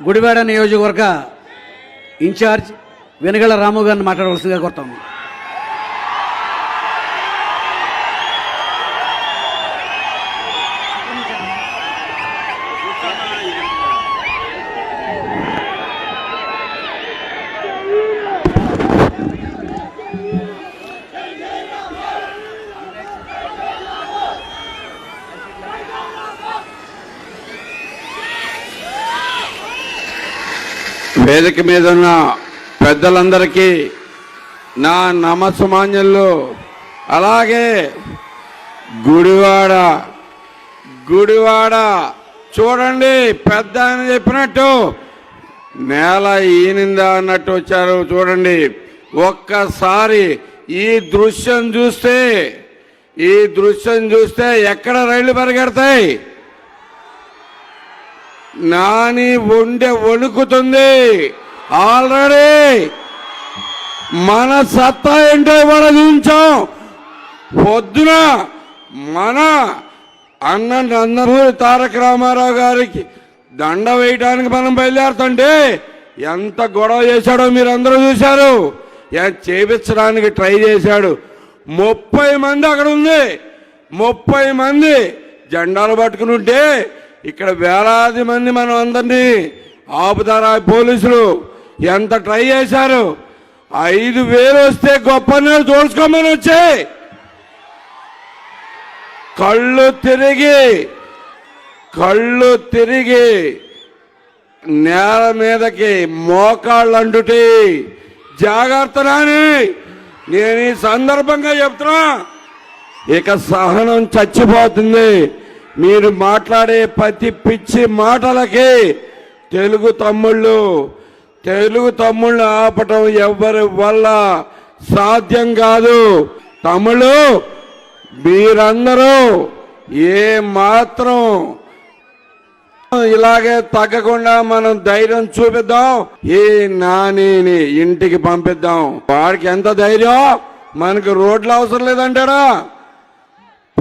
గుడివాడ నియోజకవర్గ ఇన్ఛార్జ్ వెనుగల రాము గారిని మాట్లాడవలసిందిగా కోరుతాము వేదిక మీద ఉన్న పెద్దలందరికీ నా నమస్మాన్యులు అలాగే గుడివాడ గుడివాడ చూడండి పెద్ద అని చెప్పినట్టు నేల ఈనిందా అన్నట్టు వచ్చారు చూడండి. ఒక్కసారి ఈ దృశ్యం చూస్తే ఈ దృశ్యం చూస్తే ఎక్కడ రైళ్ళు పరిగెడతాయి? నాని ఉండే వణుకుతుంది ఆల్రెడీ మన సత్తా ఏంటో మనం చూపించాం. పొద్దున మన అన్న నందమూరి తారక రామారావు గారికి దండ వేయడానికి మనం బయలుదేరుతుంటే ఎంత గొడవ చేశాడో మీరు అందరూ చూశారు చేపించడానికి ట్రై చేశాడు. ముప్పై మంది అక్కడ ఉంది. ముప్పై మంది జెండాలు పట్టుకుని ఉంటే ఇక్కడ వేలాది మంది మనం అందరినీ ఆపుతారా పోలీసులు? ఎంత ట్రై చేశారు? ఐదు వేలు వస్తే గొప్ప తోడుకోమని వచ్చాయి కళ్ళు తిరిగి కళ్ళు తిరిగి నేల మీదకి మోకాళ్ళు అంటుటి. జాగ్రత్త నేను ఈ సందర్భంగా చెప్తున్నా. ఇక సహనం చచ్చిపోతుంది. మీరు మాట్లాడే ప్రతి పిచ్చి మాటలకి తెలుగు తమ్ముళ్ళు తెలుగు తమ్ముళ్ళు ఆపటం ఎవరి వల్ల సాధ్యం కాదు. తమ్ముళ్ళు మీరందరూ ఏ మాత్రం ఇలాగే తగ్గకుండా మనం ధైర్యం చూపిద్దాం. ఈ నానిని ఇంటికి పంపిద్దాం. వాడికి ఎంత ధైర్యం? మనకు రోడ్లు అవసరం లేదంటారా?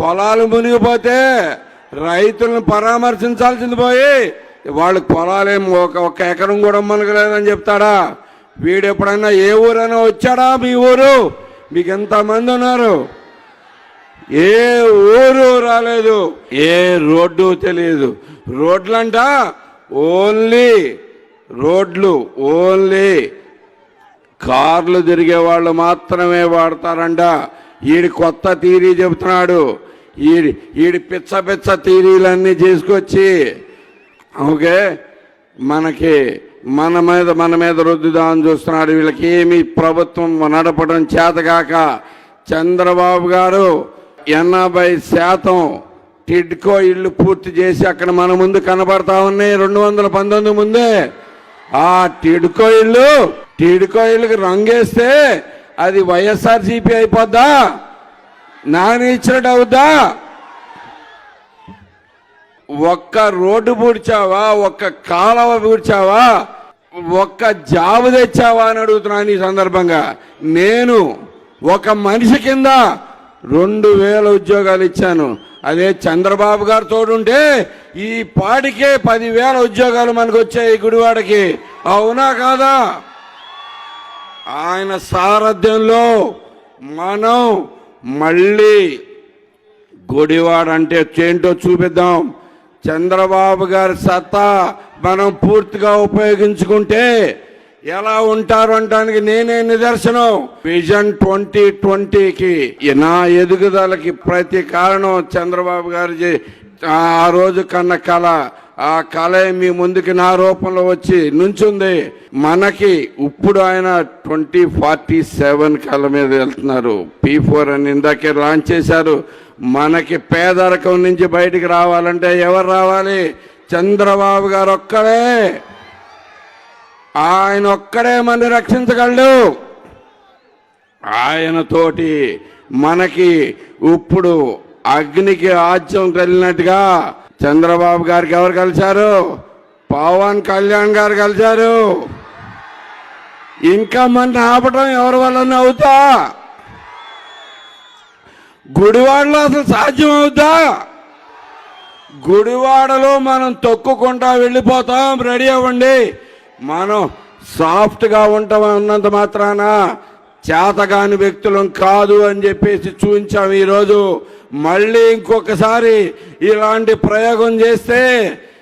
పొలాలు మునిగిపోతే రైతులను పరామర్శించాల్సింది పోయి వాళ్ళకి పొలాలేం ఒక ఒక ఎకరం కూడా మనకు లేదని చెప్తాడా? వీడు ఎప్పుడైనా ఏ ఊరైనా వచ్చాడా మీ ఊరు? మీకు ఎంతమంది ఉన్నారు? ఏ ఊరు రాలేదు ఏ రోడ్డు తెలియదు. రోడ్లంట ఓన్లీ రోడ్లు ఓన్లీ కార్లు తిరిగే వాళ్ళు మాత్రమే వాడతారంట. ఈడి కొత్త థీరీ చెబుతున్నాడు ఈడి ఈడి పిచ్చ పిచ్చ థీరీలన్నీ చేసుకొచ్చి ఓకే మనకి మన మీద మన మీద రుద్దుదామని చూస్తున్నాడు. వీళ్ళకి ఏమి ప్రభుత్వం నడపడం చేతగాక చంద్రబాబు గారు ఎనభై శాతం టిడ్కో ఇల్లు పూర్తి చేసి అక్కడ మన ముందు కనబడతా ఉన్నాయి రెండు వందల పంతొమ్మిది ముందే. ఆ టిడ్కో ఇల్లు టిడ్కో ఇల్లుకి రంగేస్తే అది వైఎస్ఆర్సీపీ అయిపోద్దా? నాని ఇచ్చినట్టు అవుద్దా ఒక్క రోడ్డు పూడ్చావా? ఒక్క కాలవ పూడ్చావా? ఒక్క జాబ్ తెచ్చావా అని అడుగుతున్నాను ఈ సందర్భంగా. నేను ఒక మనిషి కింద రెండు వేల ఉద్యోగాలు ఇచ్చాను. అదే చంద్రబాబు గారు తోడుంటే ఈ పాటికే పదివేల ఉద్యోగాలు మనకు వచ్చాయి గుడివాడకి. అవునా కాదా? ఆయన సారథ్యంలో మనం మళ్ళీ గుడివాడ అంటే ఏంటో చూపిద్దాం. చంద్రబాబు గారి సత్తా మనం పూర్తిగా ఉపయోగించుకుంటే ఎలా ఉంటారు అంటానికి నేనే నిదర్శనం. విజన్ ట్వంటీ ట్వంటీకి నా ఎదుగుదలకి ప్రతి కారణం చంద్రబాబు గారి ఆ రోజు కన్న కళ. ఆ కళ మీ ముందుకి నా రూపంలో వచ్చి నుంచుంది. మనకి ఇప్పుడు ఆయన ట్వంటీ ఫార్టీ సెవెన్ కళ మీద వెళ్తున్నారు. పీ ఫోర్ అని ఇందాకే లాంచ్ చేశారు. మనకి పేదరికం నుంచి బయటికి రావాలంటే ఎవరు రావాలి? చంద్రబాబు గారు ఒక్కడే. ఆయన ఒక్కడే మన రక్షించగలడు. ఆయనతోటి మనకి ఇప్పుడు అగ్నికి ఆజ్యం కలిగినట్టుగా చంద్రబాబు గారికి ఎవరు కలిశారు? పవన్ కళ్యాణ్ గారు కలిశారు. ఇంకా మన ఆపటం ఎవరి వల్ల అవుతా? గుడివాడలో అసలు సాధ్యం అవుతా? గుడివాడలో మనం తొక్కుకుంటా వెళ్ళిపోతాం. రెడీ అవ్వండి. మనం సాఫ్ట్గా ఉంటాం అన్నంత మాత్రాన. చేతగాని వ్యక్తులం కాదు అని చెప్పేసి చూపించాం ఈరోజు. మళ్ళీ ఇంకొకసారి ఇలాంటి ప్రయోగం చేస్తే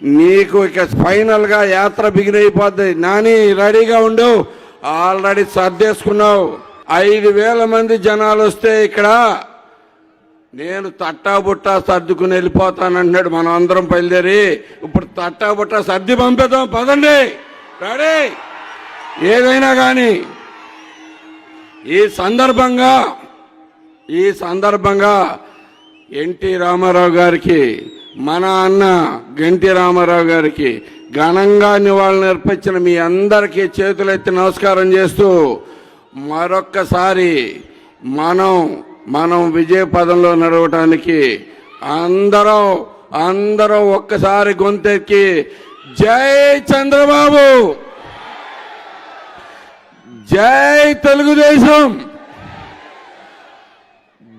నీకు ఇక ఫైనల్గా యాత్ర బిగిన్ అయిపోద్ది. నాని రెడీగా ఉండు. ఆల్రెడీ సర్దేసుకున్నావు. ఐదు వేల మంది జనాలు వస్తే ఇక్కడ నేను తట్టా బుట్టా సర్దుకుని వెళ్ళిపోతానంటున్నాడు మనం అందరం బయలుదేరి. ఇప్పుడు తట్టా బుట్టా సర్ది పంపిద్దాం. పదండి. రెడీ. ఏదైనా కానీ ఈ సందర్భంగా ఈ సందర్భంగా ఎన్టీ రామారావు గారికి మన అన్న గంటి రామారావు గారికి ఘనంగా నివాళులు అర్పించిన మీ అందరికీ చేతులెత్తి నమస్కారం చేస్తూ మరొక్కసారి మనం మనం విజయ పదంలో నడవటానికి అందరం అందరం ఒక్కసారి గొంతెక్కి జై చంద్రబాబు! జై తెలుగుదేశం!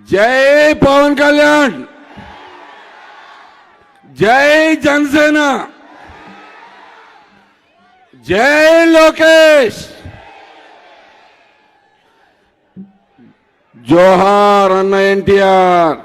జై పవన్ కళ్యాణ్ జై జనసేన జై లోకేష్ జోహార్ అన్న ఎన్టీఆర్